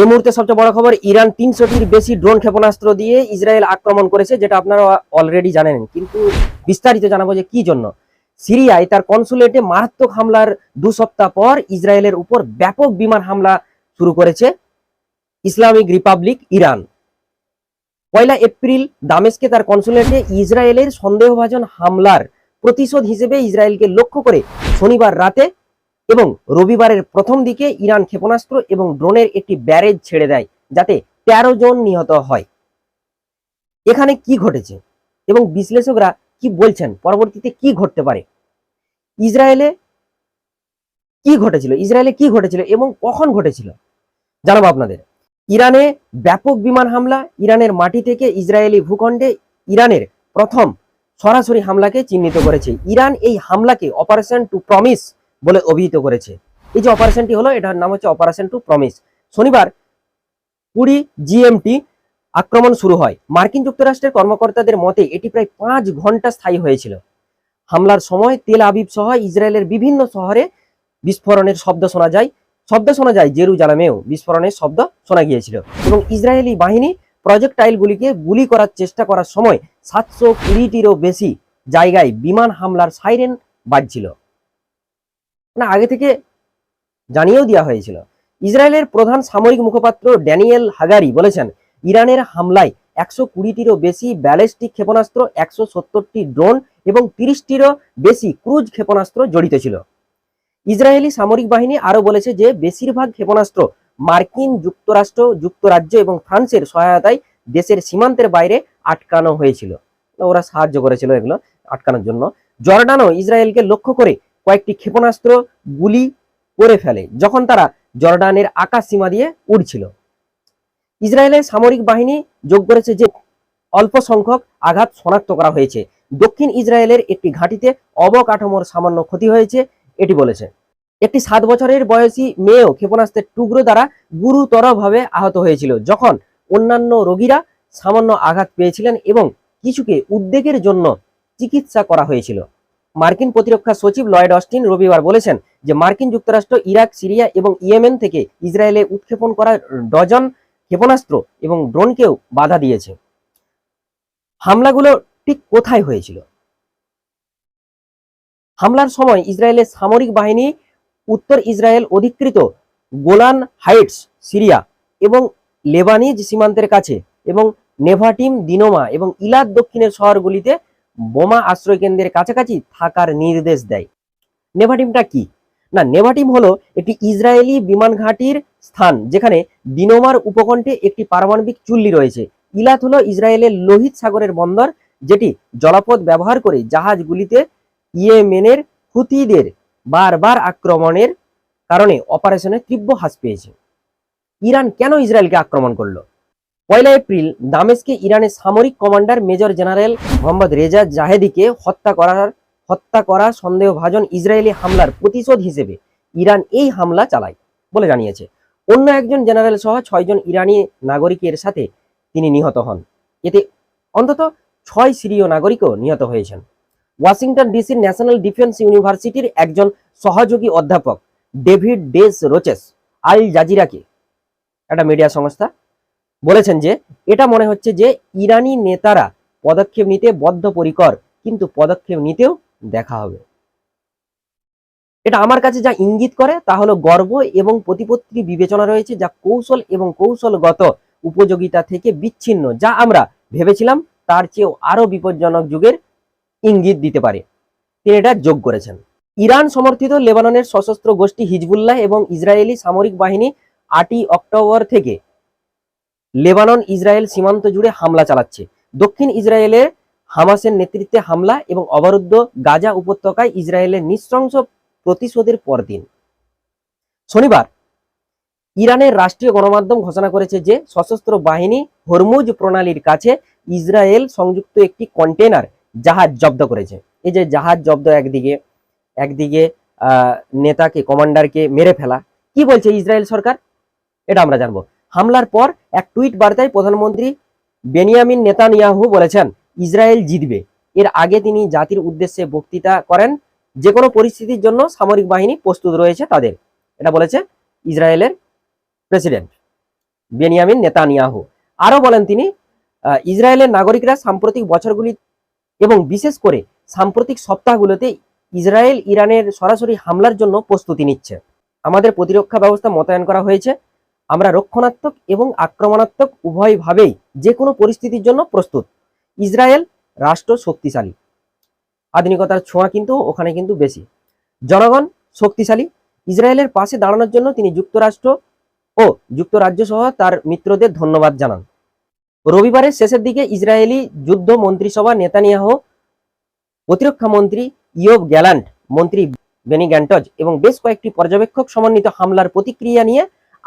এই মুহূর্তে সবচেয়ে বড় খবর, ইরান তিনশোটির বেশি ড্রোন ক্ষেপণাস্ত্র দিয়ে ইসরায়েল আক্রমণ করেছে, যেটা আপনারা অলরেডি জানেন। কিন্তু বিস্তারিত জানাব যে কি জন্য। সিরিয়ায় তার কনসুলেটে মারাত্মক হামলার দু সপ্তাহ পর ইসরায়েলের উপর ব্যাপক বিমান হামলা শুরু করেছে ইসলামিক রিপাবলিক ইরান। পয়লা এপ্রিল দামেস্কে তার কনসুলেটে ইসরায়েলের সন্দেহভাজন হামলার প্রতিশোধ হিসেবে ইসরায়েলকে লক্ষ্য করে শনিবার রাতে এবং রবিবারের প্রথম দিকে ইরান ক্ষেপণাস্ত্র এবং ড্রোনের একটি ব্যারেজ ছেড়ে দেয়, যাতে তেরো জন নিহত হয়। এখানে কি ঘটেছে এবং বিশ্লেষকরা কি বলছেন? পরবর্তীতে কি ঘটতে পারে? ইসরায়েলে কি ঘটেছিল? ইসরায়েলে কি ঘটেছিল এবং কখন ঘটেছিল? জানাব আপনাদের। ইরানে ব্যাপক বিমান হামলা, ইরানের মাটি থেকে ইসরায়েলি ভূখণ্ডে ইরানের প্রথম সরাসরি হামলাকে চিহ্নিত করেছে। ইরান এই হামলাকে অপারেশন টু প্রমিস বলে অভিহিত করেছে। এই যে অপারেশনটি হলো, এটার নাম হচ্ছে অপারেশন টু প্রমিস শনিবার কুড়ি জিএমটি আক্রমণ শুরু হয়। মার্কিন যুক্তরাষ্ট্রের কর্মকর্তাদের মতে, এটি প্রায় পাঁচ ঘণ্টা স্থায়ী হয়েছিল। হামলার সময় তেল আবিব সহ ইসরায়েলের বিভিন্ন শহরে বিস্ফোরণের শব্দ শোনা যায়। শব্দ শোনা যায় জেরুজালামেও বিস্ফোরণের শব্দ শোনা গিয়েছিল। এবং ইসরায়েলি বাহিনী প্রজেক্টাইলগুলিকে গুলি করার চেষ্টা করার সময় সাতশো কুড়িটিরও বেশি জায়গায় বিমান হামলার সাইরেন বাজছিল। না, আগে থেকে জানিয়েও দেওয়া হয়েছিল। ইসরায়েলের প্রধান সামরিক মুখপাত্র ড্যানিয়েল হাগারি বলেছেন, ইরানের হামলায় একশো কুড়িটিরও বেশি ব্যালিস্টিক ক্ষেপণাস্ত্র, একশো সত্তরটি ড্রোন এবং তিরিশটিরও বেশি ক্রুজ ক্ষেপণাস্ত্র জড়িত ছিল। ইসরায়েলি সামরিক বাহিনী আরও বলেছে যে, বেশিরভাগ ক্ষেপণাস্ত্র মার্কিন যুক্তরাষ্ট্র, যুক্তরাজ্য এবং ফ্রান্সের সহায়তায় দেশের সীমান্তের বাইরে আটকানো হয়েছিল। ওরা সাহায্য করেছিল এগুলো আটকানোর জন্য। জর্ডানও ইসরায়েলকে লক্ষ্য করে কয়েকটি ক্ষেপণাস্ত্র গুলি করে ফেলে যখন তারা জর্ডানের আকাশ সীমা দিয়ে উড়ছিল। ইসরায়েলের সামরিক বাহিনী যোগ করেছে যে অল্প সংখ্যক আঘাত শনাক্ত করা হয়েছে। দক্ষিণ ইসরায়েলের একটি ঘাঁটিতে অবকাঠামোর সামান্য ক্ষতি হয়েছে, এটি বলেছে। একটি সাত বছরের বয়সী মেয়েও ক্ষেপণাস্ত্রের টুকরো দ্বারা গুরুতরভাবে আহত হয়েছিল, যখন অন্যান্য রোগীরা সামান্য আঘাত পেয়েছিলেন এবং কিছুকে উদ্বেগের জন্য চিকিৎসা করা হয়েছিল। মার্কিন প্রতিরক্ষা সচিব লয়েড অস্টিন রবিবার বলেছেন যে মার্কিন যুক্তরাষ্ট্র, ইরাক, সিরিয়া এবং ইয়েমেন থেকে ইসরায়েলে উৎক্ষেপণ করা ডজন ক্ষেপণাস্ত্র এবং ড্রোনকেও বাধা দিয়েছে। হামলাগুলো ঠিক কোথায় হয়েছিল? হামলার সময় ইসরায়েলের সামরিক বাহিনী উত্তর ইসরায়েল অধিকৃত গোলান হাইটস, সিরিয়া এবং লেবানিজ সীমান্তের কাছে এবং নেভাটিম দিনোমা এবং ইলাদ দক্ষিণের শহরগুলিতে বোমা আশ্রয় কেন্দ্রের কাছাকাছি থাকার নির্দেশ দেয়। নেভাটিমটা কি? না নেভাটিম হলো একটি ইসরায়েলি বিমান ঘাঁটির স্থান, যেখানে দিনোমার উপকণ্ঠে একটি পারমাণবিক চুল্লি রয়েছে। ইলাত হলো ইসরায়েলের লোহিত সাগরের বন্দর, যেটি জলপথ ব্যবহার করে জাহাজগুলিতে ইয়েমেনের হুতিদের বারবার আক্রমণের কারণে অপারেশনে তীব্র হ্রাস পেয়েছে। ইরান কেন ইসরায়েলকে আক্রমণ করল? পয়লা এপ্রিল, দামেস্কে ইরানের সামরিক commander major general Mohammad Reza জাহেদিকে হত্যা করার হত্যা করা সন্দেহভাজন ইসরায়েলি হামলার প্রতিশোধ হিসেবে ইরান এই হামলা চালায় বলে জানিয়েছে। অন্য একজন জেনারেল সহ ছয়জন ইরানি নাগরিকের সাথে তিনি নিহত হন। এতে অন্তত ছয় সিরীয় নাগরিকও নিহত হয়েছেন। ওয়াশিংটন ডিসির ন্যাশনাল ডিফেন্স ইউনিভার্সিটির একজন সহযোগী অধ্যাপক ডেভিড ডেস রোচেস আল জাজিরাকে, একটা মিডিয়া সংস্থা বলেছেন যে, এটা মনে হচ্ছে যে ইরানি নেতারা পদক্ষেপ নিতে বদ্ধপরিকর, কিন্তু পদক্ষেপ নিতেও দেখা হবে। এটা আমার কাছে যা ইঙ্গিত করে তা হলো গর্ব এবং প্রতিপত্তি বিবেচনা রয়েছে যা কৌশল এবং কৌশলগত উপযোগিতা থেকে বিচ্ছিন্ন, যা আমরা ভেবেছিলাম তার চেয়েও আরও বিপজ্জনক যুগের ইঙ্গিত দিতে পারে। তিনি এটা যোগ করেছেন। ইরান সমর্থিত লেবাননের সশস্ত্র গোষ্ঠী হিজবুল্লাহ এবং ইসরায়েলি সামরিক বাহিনী আটই অক্টোবর থেকে লেবানন ইসরায়েল সীমান্ত জুড়ে হামলা চালাচ্ছে। দক্ষিণ ইসরায়েলের হামাসের নেতৃত্বে হামলা এবং অবরুদ্ধ গাজা উপত্যকায় ইসরায়েলের নৃশংস প্রতিশোধের পরদিন। শনিবার, ইরানের রাষ্ট্রীয় গণমাধ্যম ঘোষণা করেছে যে সশস্ত্র বাহিনী হরমুজ প্রণালীর কাছে ইসরায়েল সংযুক্ত একটি কন্টেনার জাহাজ জব্দ করেছে। এই যে জাহাজ জব্দ একদিকে একদিকে নেতাকে, কমান্ডারকে মেরে ফেলা। কি বলছে ইসরায়েল সরকার? এটা আমরা জানব। হামলার পর এক টুইট বার্তায় প্রধানমন্ত্রী বেনিয়ামিন নেতানিয়াহু বলেছেন, ইসরায়েল জিতবে। এর আগে তিনি জাতির উদ্দেশ্যে বক্তৃতা করেন যে কোনো পরিস্থিতির জন্য সামরিক বাহিনী প্রস্তুত রয়েছে তাদের। এটা বলেছে ইসরায়েলের প্রেসিডেন্ট বেনিয়ামিন নেতানিয়াহু। আরও বলেন তিনি ইসরায়েলের নাগরিকরা সাম্প্রতিক বছরগুলি এবং বিশেষ করে সাম্প্রতিক সপ্তাহগুলোতে ইসরায়েল ইরানের সরাসরি হামলার জন্য প্রস্তুতি নিচ্ছে। আমাদের প্রতিরক্ষা ব্যবস্থা মোতায়েন করা হয়েছে। আমরা রক্ষণাত্মক এবং আক্রমণাত্মক উভয়ভাবেই যে কোনো পরিস্থিতির জন্য প্রস্তুত। ইসরায়েল রাষ্ট্র শক্তিশালী। আধুনিকতার ছোঁয়া কিন্তু ওখানে কিন্তু বেশি। জনগণ শক্তিশালী। ইসরায়েলের পাশে দাঁড়ানোর জন্য তিনি যুক্তরাষ্ট্র ও যুক্তরাজ্য সহ তার মিত্রদের ধন্যবাদ জানান। রবিবারের শেষের দিকে ইসরায়েলি যুদ্ধ মন্ত্রিসভা নেতানিয়াহ, প্রতিরক্ষা মন্ত্রী ইয়োব গ্যালান্ট, মন্ত্রী বেনি গ্যান্টজ এবং বেশ কয়েকটি পর্যবেক্ষক সমন্বিত হামলার প্রতিক্রিয়া নিয়ে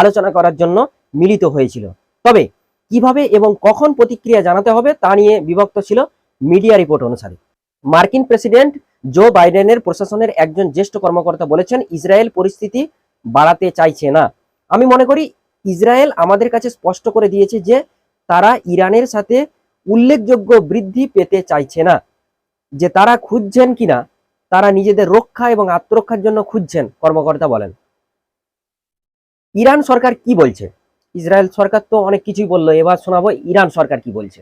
আলোচনা করার জন্য মিলিত হয়েছিল। তবে কীভাবে এবং কখন প্রতিক্রিয়া জানাতে হবে তা নিয়ে বিভক্ত ছিল মিডিয়া রিপোর্ট অনুসারে। মার্কিন প্রেসিডেন্ট জো বাইডেনের প্রশাসনের একজন জ্যেষ্ঠ কর্মকর্তা বলেছেন, ইসরায়েল পরিস্থিতি বাড়াতে চাইছে না। আমি মনে করি, ইসরায়েল আমাদের কাছে স্পষ্ট করে দিয়েছে যে তারা ইরানের সাথে উল্লেখযোগ্য বৃদ্ধি পেতে চাইছে না। যে তারা খুঁজছেন কিনা, তারা নিজেদের রক্ষা এবং আত্মরক্ষার জন্য খুঁজছেন, কর্মকর্তা বলেন। ইরান সরকার কি বলছে? ইসরায়েল সরকার তো অনেক কিছুই বলল, এবার শোনাবো ইরান সরকার কি বলছে।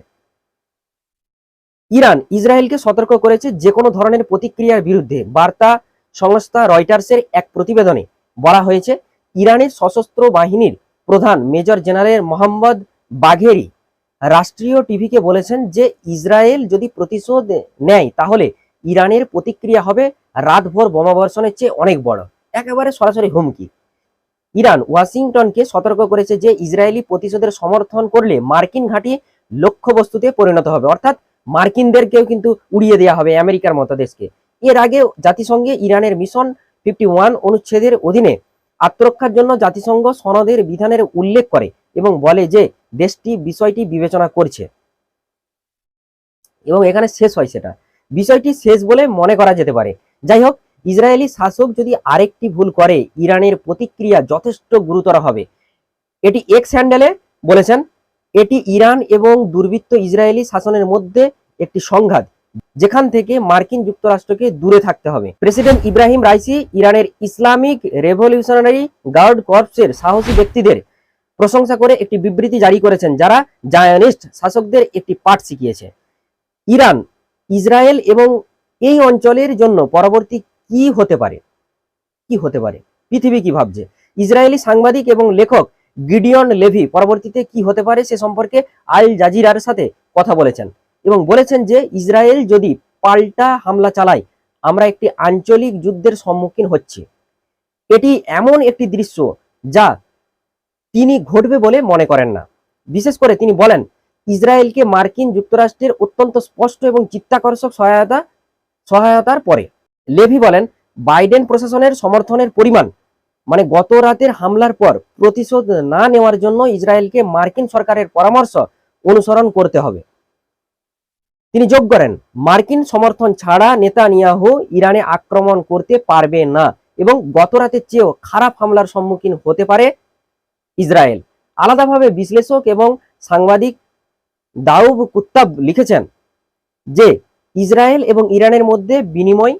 ইরান ইসরায়েলকে সতর্ক করেছে যে কোনো ধরনের প্রতিক্রিয়ার বিরুদ্ধে। বার্তা সংস্থা রয়টার্সের এক প্রতিবেদনে বলা হয়েছে, ইরানের সশস্ত্র বাহিনীর প্রধান মেজর জেনারেল মোহাম্মদ বাঘেরি রাষ্ট্রীয় টিভিকে বলেছেন যে, ইসরায়েল যদি প্রতিশোধ নেয়, তাহলে ইরানের প্রতিক্রিয়া হবে রাতভর বোমাবর্ষণের চেয়ে অনেক বড়। একেবারে সরাসরি হুমকি। ইরান ওয়াশিংটনকে সতর্ক করেছে যে ইসরায়েলি প্রতিশোধের সমর্থন করলে মার্কিন ঘাঁটি লক্ষ্যবস্তুতে পরিণত হবে। অর্থাৎ মার্কিনদেরকেও কিন্তু উড়িয়ে দেওয়া হবে আমেরিকার মতো দেশকে। এর আগে জাতিসংঘে ইরানের মিশন ফিফটি ওয়ান অনুচ্ছেদের অধীনে আত্মরক্ষার জন্য জাতিসংঘ সনদের বিধানের উল্লেখ করে এবং বলে যে দেশটি বিষয়টি বিবেচনা করছে। এবং এখানে শেষ হয় সেটা। বিষয়টি শেষ বলে মনে করা যেতে পারে। যাই হোক ইসরায়েলি শাসক যদি আরেকটি ভুল করে, ইরানের প্রতিক্রিয়া যথেষ্ট গুরুতর হবে। এটি এক্স হ্যান্ডেলে বলেছেন, এটি ইরান এবং দুর্বৃত্ত ইসরায়েলি শাসনের মধ্যে একটি সংঘাত, যেখান থেকে মার্কিন যুক্তরাষ্ট্রকে দূরে থাকতে হবে। প্রেসিডেন্ট ইব্রাহিম রাইসি ইরানের ইসলামিক রেভলিউশনারি গার্ড কর্পসের সাহসী ব্যক্তিদের প্রশংসা করে একটি বিবৃতি জারি করেছেন, যারা জায়নিস্ট শাসকদের একটি পাঠ শিখিয়েছে। ইরান, ইসরায়েল এবং এই অঞ্চলের জন্য পরবর্তী কি হতে পারে? কি হতে পারে? পৃথিবী কি ভাবছে? ইসরায়েলি সাংবাদিক এবং লেখক গিডিয়ন লেভি পরবর্তীতে কি হতে পারে সে সম্পর্কে আল জাজিরার সাথে কথা বলেছেন এবং বলেছেন যে ইসরায়েল যদি পাল্টা হামলা চালায়, আমরা একটি আঞ্চলিক যুদ্ধের সম্মুখীন হচ্ছি। এটি এমন একটি দৃশ্য যা তিনি ঘটবে বলে মনে করেন না। বিশেষ করে তিনি বলেন, ইসরায়েলকে মার্কিন যুক্তরাষ্ট্রের অত্যন্ত স্পষ্ট এবং চিত্তাকর্ষক সহায়তা সহায়তার পরে। লেভি বলেন, বাইডেন প্রশাসনের সমর্থনের পরিমাণ মানে গত রাতের হামলার পর প্রতিশোধ না নেওয়ার জন্য ইসরায়েলকে মার্কিন সরকারের পরামর্শ অনুসরণ করতে হবে। তিনি যোগ করেন, মার্কিন সমর্থন ছাড়া নেতানিয়াহু ইরানে আক্রমণ করতে পারবে না এবং গত রাতের চেয়েও খারাপ হামলার সম্মুখীন হতে পারে ইসরায়েল। আলাদাভাবে বিশ্লেষক এবং সাংবাদিক দাউব কুত্তাব লিখেছেন যে, ইসরায়েল এবং ইরানের মধ্যে বিনিময়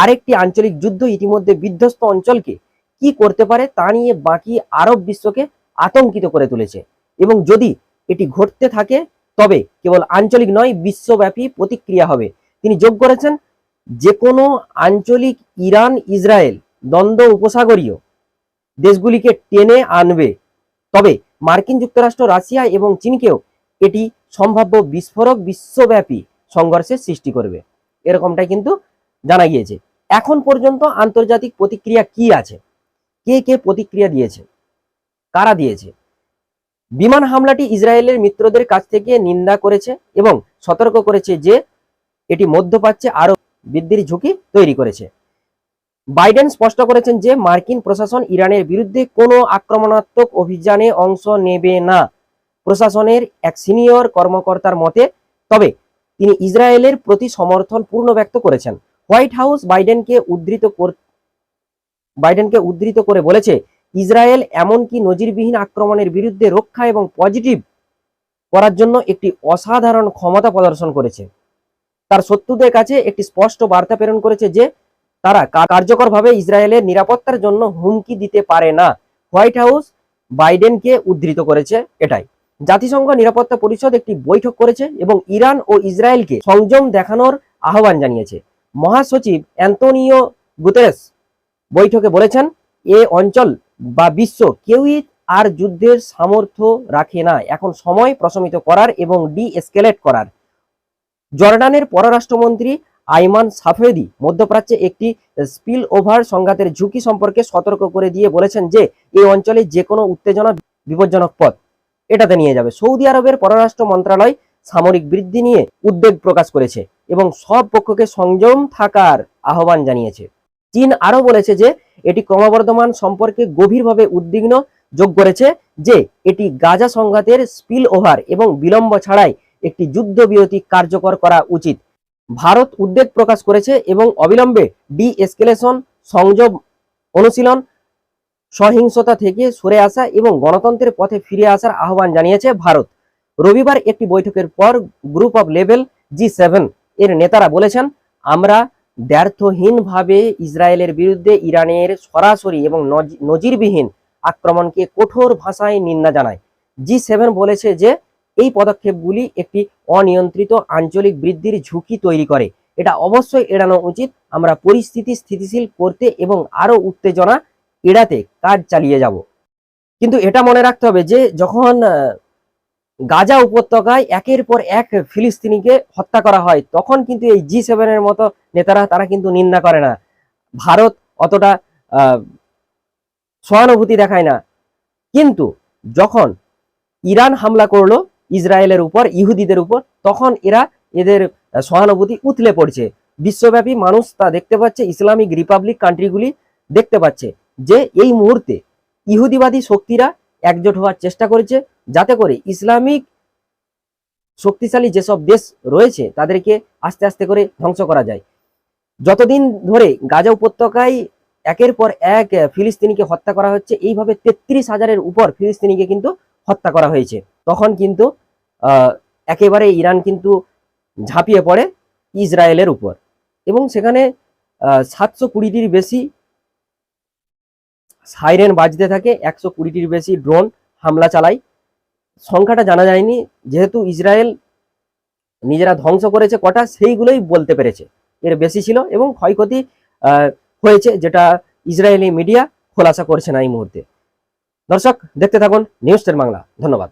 আরেকটি আঞ্চলিক যুদ্ধ ইতিমধ্যে বিধ্বস্ত অঞ্চলকে কি করতে পারে তা নিয়ে বাকি আরব বিশ্বকে আতঙ্কিত করে তুলেছে। এবং যদি এটি ঘটতে থাকে, তবে কেবল আঞ্চলিক নয়, বিশ্বব্যাপী প্রতিক্রিয়া হবে। তিনি যোগ করেছেন যে কোনো আঞ্চলিক ইরান, ইসরায়েল দ্বন্দ্ব উপসাগরীয় দেশগুলিকে টেনে আনবে, তবে মার্কিন যুক্তরাষ্ট্র, রাশিয়া এবং চীনকেও এটি সম্ভাব্য বিস্ফোরক বিশ্বব্যাপী সংঘর্ষের সৃষ্টি করবে। এরকমটাই কিন্তু জানা গিয়েছে। এখন পর্যন্ত আন্তর্জাতিক প্রতিক্রিয়া কি আছে? কে কে প্রতিক্রিয়া দিয়েছে? কারা দিয়েছে? বিমান হামলাটি ইসরায়েলের মিত্রদের কাছ থেকে নিন্দা করেছে এবং সতর্ক করেছে যে এটি মধ্যপ্রাচ্যে আরও বৃদ্ধির ঝুঁকি তৈরি করেছে। বাইডেন স্পষ্ট করেছেন যে মার্কিন প্রশাসন ইরানের বিরুদ্ধে কোনো আক্রমণাত্মক অভিযানে অংশ নেবে না। প্রশাসনের এক সিনিয়র কর্মকর্তার মতে, তবে তিনি ইসরায়েলের প্রতি সমর্থন পূর্ণ ব্যক্ত করেছেন। হোয়াইট হাউস বাইডেনকে উদ্ধৃত বাইডেনকে উদ্ধৃত করে বলেছে, ইসরায়েল এমনকি নজিরবিহীন আক্রমণের বিরুদ্ধে রক্ষা এবং পজিটিভ করার জন্য একটি অসাধারণ ক্ষমতা প্রদর্শন করেছে। তার শত্রুদের কাছে একটি স্পষ্ট বার্তা প্রেরণ করেছে যে, তারা কার্যকরভাবে ইসরায়েলের নিরাপত্তার জন্য হুমকি দিতে পারে না। হোয়াইট হাউস বাইডেনকে উদ্ধৃত করেছে এটাই। জাতিসংঘ নিরাপত্তা পরিষদ একটি বৈঠক করেছে এবং ইরান ও ইসরায়েলকে সংযম দেখানোর আহ্বান জানিয়েছে। মহাসচিব অ্যান্তোনিও গুতেরেস বৈঠকে বলেছেন, এ অঞ্চল বা বিশ্ব কেউই আর যুদ্ধের সামর্থ্য রাখে না। এখন সময় প্রশমিত করার এবং ডি এসকেলেট করার। জর্ডানের পররাষ্ট্রমন্ত্রী আইমান সাফেদি মধ্যপ্রাচ্যে একটি স্পিল ওভার সংঘাতের ঝুঁকি সম্পর্কে সতর্ক করে দিয়ে বলেছেন যে এই অঞ্চলে যে কোনো উত্তেজনা বিপজ্জনক পথ এটাতে নিয়ে যাবে। সৌদি আরবের পররাষ্ট্র মন্ত্রণালয় সামরিক বৃদ্ধি নিয়ে উদ্বেগ প্রকাশ করেছে। এবং সব পক্ষকে সংযম থাকার আহ্বান জানিয়েছে। চীন আরও বলেছে যে, এটি ক্রমবর্ধমান সম্পর্কে গভীরভাবে উদ্বিগ্ন যোগ করেছে যে, এটি গাজা সংঘাতের স্পিল ওভার এবং বিলম্ব ছাড়াই একটি যুদ্ধবিরতি কার্যকর করা উচিত। ভারত উদ্বেগ প্রকাশ করেছে এবং অবিলম্বে ডি এসকেলেশন সংযোগ অনুশীলন, সহিংসতা থেকে সরে আসা এবং গণতন্ত্রের পথে ফিরে আসার আহ্বান জানিয়েছে ভারত। রবিবার একটি বৈঠকের পর group of level G seven এর নেতারা বলেছেন, আমরা দ্ব্যর্থহীনভাবে ইসরায়েলের বিরুদ্ধে ইরানের সরাসরি এবং নজি- নজিরবিহীন আক্রমণকে কঠোর ভাষায় নিন্দা জানায়। জি সেভেন বলেছে যে, এই পদক্ষেপগুলি একটি অনিয়ন্ত্রিত আঞ্চলিক বৃদ্ধির ঝুঁকি তৈরি করে। এটা অবশ্যই এড়ানো উচিত। আমরা পরিস্থিতি স্থিতিশীল করতে এবং আরও উত্তেজনা এড়াতে কাজ চালিয়ে যাব। কিন্তু এটা মনে রাখতে হবে যে, যখন গাজা উপত্যকায় একের পর এক ফিলিস্তিনিকে হত্যা করা হয়। তখন কিন্তু এই জি সেভেনের মতো নেতারা, তারা কিন্তু নিন্দা করে না। ভারত অতটা সহানুভূতি দেখায় না। কিন্তু যখন ইরান হামলা করল ইসরায়েলের উপর, ইহুদিদের উপর, তখন এরা এদের সহানুভূতি উথলে পড়ছে। বিশ্বব্যাপী মানুষ তা দেখতে পাচ্ছে, ইসলামিক রিপাবলিক কান্ট্রিগুলি দেখতে পাচ্ছে যে এই মুহূর্তে ইহুদিবাদী শক্তিরা একজোট হওয়ার চেষ্টা করেছে যাতে করে ইসলামিক শক্তিশালী যেসব দেশ রয়েছে তাদেরকে আস্তে আস্তে করে ধ্বংস করা যায়। যতদিন ধরে গাজা উপত্যকায় একের পর এক ফিলিস্তিনিকে হত্যা করা হচ্ছে, এইভাবে তেত্রিশ হাজারের উপর ফিলিস্তিনিকে কিন্তু হত্যা করা হয়েছে। তখন কিন্তু একেবারে ইরান কিন্তু ঝাঁপিয়ে পড়ে ইসরায়েলের উপর। এবং সেখানে সাতশো কুড়িটির বেশি সাইরেন বাজতে থাকে, একশো কুড়িটির বেশি ড্রোন হামলা চালায়। সংখ্যাটা জানা যায়নি, যেহেতু ইসরায়েল নিজেরা ধ্বংস করেছে কটা, সেইগুলোই বলতে পেরেছে। এর বেশি ছিল এবং ক্ষয়ক্ষতি হয়েছে, যেটা ইসরায়েলি মিডিয়া খোলাসা করছে না এই মুহূর্তে। দর্শক, দেখতে থাকুন নিউজ টেন বাংলা। ধন্যবাদ।